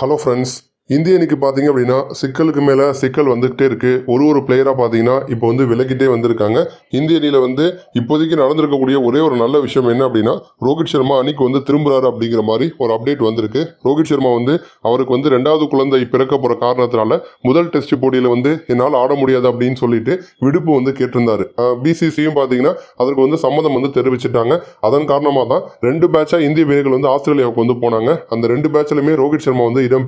Hello friends இந்திய அணிக்கு பார்த்தீங்க அப்படின்னா சிக்கலுக்கு மேலே சிக்கல் வந்துகிட்டே இருக்குது ஒரு ஒரு பிளேயராக பார்த்தீங்கன்னா இப்போ வந்து விலகிட்டே வந்திருக்காங்க. இந்திய அணியில் வந்து இப்போதைக்கு நடந்திருக்கக்கூடிய ஒரே ஒரு நல்ல விஷயம் என்ன அப்படின்னா ரோஹித் சர்மா அணிக்கு வந்து திரும்புறாரு அப்படிங்கிற மாதிரி ஒரு அப்டேட் வந்திருக்கு. ரோஹித் சர்மா வந்து அவருக்கு வந்து ரெண்டாவது குழந்தை பிறக்க போகிற காரணத்தினால முதல் டெஸ்ட் போட்டியில் வந்து என்னால் ஆட முடியாது அப்படின்னு சொல்லிட்டு விடுப்பு வந்து கேட்டிருந்தாரு. பிசிசியும் பார்த்தீங்கன்னா அதற்கு வந்து சம்மதம் வந்து தெரிவிச்சிட்டாங்க. அதன் காரணமாக தான் ரெண்டு பேட்சாக இந்திய வீரர்கள் வந்து ஆஸ்திரேலியாவுக்கு வந்து போனாங்க. அந்த ரெண்டு பேட்ச்லையுமே ரோஹித் சர்மா வந்து இடம்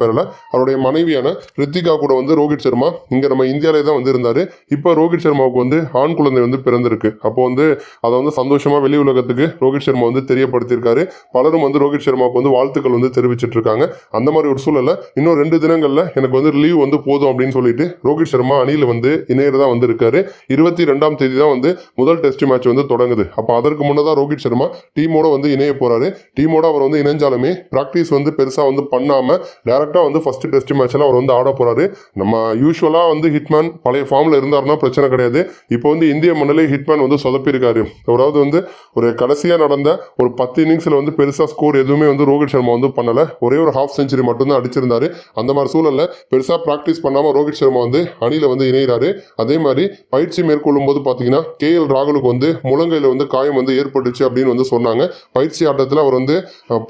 அவருடைய அவருடைய மனைவியான ரித்திகா கூட வந்து ரோஹித் சர்மா இங்கே நம்ம இந்தியாவிலே தான் வந்து இருந்தார் இப்போ ரோஹித் சர்மாவுக்கு வந்து ஆண் குழந்தை வந்து பிறந்திருக்கு. அப்போ வந்து அதை வந்து சந்தோஷமாக வெளி உலகத்துக்கு ரோஹித் சர்மா வந்து தெரியப்படுத்தியிருக்காரு. பலரும் வந்து ரோஹித் சர்மாவுக்கு வந்து வாழ்த்துக்கள் வந்து தெரிவிச்சிட்டு இருக்காங்க அந்த மாதிரி ஒரு சூழலில் இன்னும் ரெண்டு தினங்களில் எனக்கு வந்து லீவ் வந்து போதும் அப்படின்னு சொல்லிட்டு ரோஹித் சர்மா அணியில் வந்து இணையறதா வந்திருக்காரு. இருபத்தி ரெண்டாம் தேதி தான் வந்து முதல் டெஸ்ட் மேட்ச் வந்து தொடங்குது. அப்போ அதற்கு முன்னதாக ரோஹித் சர்மா டீமோட வந்து இணைய போறாரு. டீமோட அவர் வந்து இணைஞ்சாலுமே ப்ராக்டிஸ் வந்து பெருசாக வந்து பண்ணாமல் டேரெக்டாக வந்து ஃபர்ஸ்ட் டெஸ்ட் மேட்ச்லாம் அவர் வந்து ஆட போகிறாரு நம்ம யூஸ்வலாக வந்து ஹிட்மேன் பழைய ஃபார்மில் இருந்தாருன்னா பிரச்சனை கிடையாது. இப்போ வந்து இந்திய மண்ணிலே ஹிட்மேன் வந்து சொதப்பியிருக்காரு. அதாவது வந்து ஒரு கடைசியாக நடந்த ஒரு பத்து இன்னிங்ஸில் வந்து பெருசாக ஸ்கோர் எதுவுமே வந்து ரோஹித் சர்மா வந்து பண்ணலை. ஒரே ஒரு ஹாஃப் செஞ்சுரி மட்டும்தான் அடிச்சிருந்தாரு. அந்த மாதிரி சூழலில் பெருசாக ப்ராக்டிஸ் பண்ணாமல் ரோஹித் சர்மா வந்து அணியில் வந்து இணைகிறாரு அதே மாதிரி பயிற்சி மேற்கொள்ளும் போது பார்த்தீங்கன்னா கே எல் ராகுலுக்கு வந்து முழங்கையில் வந்து காயம் வந்து ஏற்பட்டுச்சு அப்படின்னு வந்து சொன்னாங்க. பயிற்சி ஆட்டத்தில் அவர் வந்து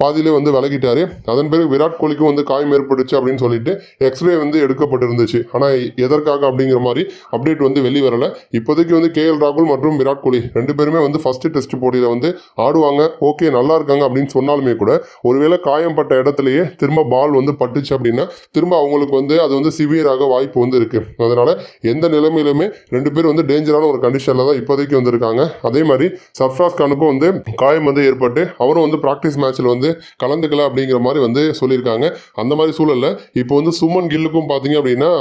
பாதியிலே வந்து விலகிட்டாரு. அதன் பிறகு விராட் கோலிக்கும் வந்து காயம் ஏற்பட்டுச்சு அப்படின்னு சொல்லி சொல்லிட்டு எக்ஸ்ரே வந்து எடுக்கப்பட்டிருந்துச்சு. ஆனால் எதற்காக அப்படிங்கிற மாதிரி அப்டேட் வந்து வெளிவரல. இப்போதைக்கு வந்து கே எல் ராகுல் மற்றும் விராட் கோலி ரெண்டு பேருமே வந்து ஃபர்ஸ்ட் டெஸ்ட் போட்டியில் வந்து ஆடுவாங்க. ஓகே நல்லா இருக்காங்க அப்படின்னு சொன்னாலுமே கூட ஒருவேளை காயம்பட்ட இடத்துலயே திரும்ப பால் வந்து பட்டுச்சு அப்படின்னா திரும்ப அவங்களுக்கு வந்து அது வந்து சிவியராக வாய்ப்பு வந்து இருக்கு. அதனால எந்த நிலைமையிலுமே ரெண்டு பேரும் வந்து டேஞ்சரான ஒரு கண்டிஷனில் தான் இப்போதைக்கு வந்திருக்காங்க. அதே மாதிரி சர்ஃப்ராஸ் கானுக்கும் வந்து காயம் வந்து ஏற்பட்டு அவரும் வந்து ப்ராக்டிஸ் மேட்ச்சில் வந்து கலந்துக்கல அப்படிங்கிற மாதிரி வந்து சொல்லியிருக்காங்க. அந்த மாதிரி சூழலில் இப்போ வந்து சுமன் கில்லுக்கும் பார்த்தீங்க அப்படின்னா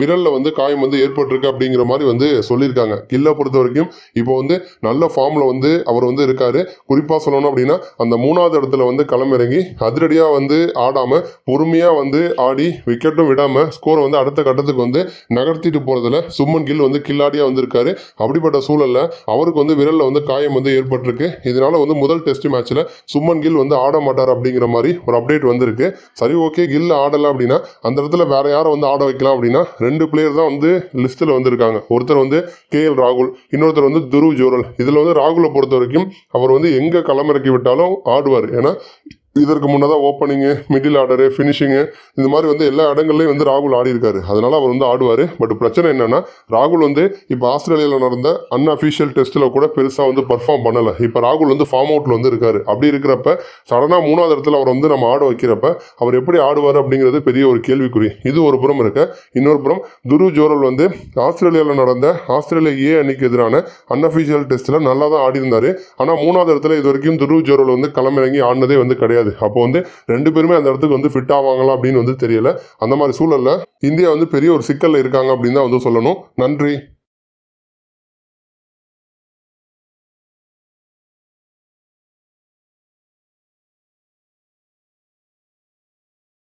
விரலில் வந்து காயம் வந்து ஏற்பட்டிருக்கு அப்படிங்கிற மாதிரி வந்து சொல்லியிருக்காங்க. கில்லை பொறுத்த வரைக்கும் இப்போ வந்து நல்ல ஃபார்மில் வந்து அவர் வந்து இருக்கார். குறிப்பாக சொல்லணும் அப்படின்னா அந்த மூணாவது இடத்துல வந்து களமிறங்கி அதிரடியாக வந்து ஆடாமல் பொறுமையாக வந்து ஆடி விக்கெட்டும் விடாமல் ஸ்கோரை வந்து அடுத்த கட்டத்துக்கு வந்து நகர்த்திட்டு போகிறதுல சுமன் கில் வந்து கில்லாடியாக வந்திருக்காரு. அப்படிப்பட்ட சூழலில் அவருக்கு வந்து விரலில் வந்து காயம் வந்து ஏற்பட்டிருக்கு. இதனால் வந்து முதல் டெஸ்ட் மேட்ச்சில் சுமன் கில் வந்து ஆட மாட்டார் அப்படிங்கிற மாதிரி ஒரு அப்டேட் வந்திருக்கு. சரி ஓகே கில் ஆடலை அப்படின்னா அந்த இடத்துல வேற யாரை வந்து ஆட வைக்கலாம் அப்படின்னா ரெண்டு பிளேயர் தான் வந்து லிஸ்ட்டில் வந்திருக்காங்க. ஒருத்தர் வந்து கே எல் ராகுல் இன்னொருத்தர் வந்து துருவ் ஜோரல். இதில் வந்து ராகுலை பொறுத்த வரைக்கும் அவர் வந்து எங்கே களமிறக்கி விட்டாலும் ஆடுவார். ஏன்னா இதற்கு முன்னதாக ஓப்பனிங்கு மிடில் ஆர்டரு ஃபினிஷிங்கு இந்த மாதிரி வந்து எல்லா இடங்கள்லையும் வந்து ராகுல் ஆடி இருக்காரு அவர் வந்து ஆடுவார். பட் பிரச்சனை என்னென்னா ராகுல் வந்து இப்போ ஆஸ்திரேலியாவில் நடந்த அன்அஃபிஷியல் டெஸ்ட்டில் கூட பெருசாக வந்து பர்ஃபார்ம் பண்ணலை. இப்போ ராகுல் வந்து ஃபார்ம் அவுட்டில் வந்து இருக்கார். அப்படி இருக்கிறப்ப சடனாக மூணாவது இடத்துல அவர் வந்து நம்ம ஆட வைக்கிறப்ப அவர் எப்படி ஆடுவார் அப்படிங்கிறது பெரிய ஒரு கேள்விக்குறி. இது ஒரு புறம் இருக்க. இன்னொரு புறம் துரு ஜோரல் வந்து ஆஸ்திரேலியாவில் நடந்த ஆஸ்திரேலியா ஏ அணிக்கு எதிரான அன்அஃபிஷியல் டெஸ்ட்டில் நல்லா தான் ஆடி இருந்தார் ஆனால் மூணாவது இடத்துல இது வரைக்கும் துரு ஜோரல் வந்து களமிறங்கி ஆடினதே வந்து கிடையாது. கிடையாது. அப்போ வந்து ரெண்டு பேருமே அந்த இடத்துக்கு வந்து ஃபிட் ஆவாங்களா அப்படின்னு வந்து தெரியல. அந்த மாதிரி சூழல்ல இந்தியா வந்து பெரிய ஒரு சிக்கலில் இருக்காங்க அப்படின்னு தான் வந்து சொல்லணும். நன்றி.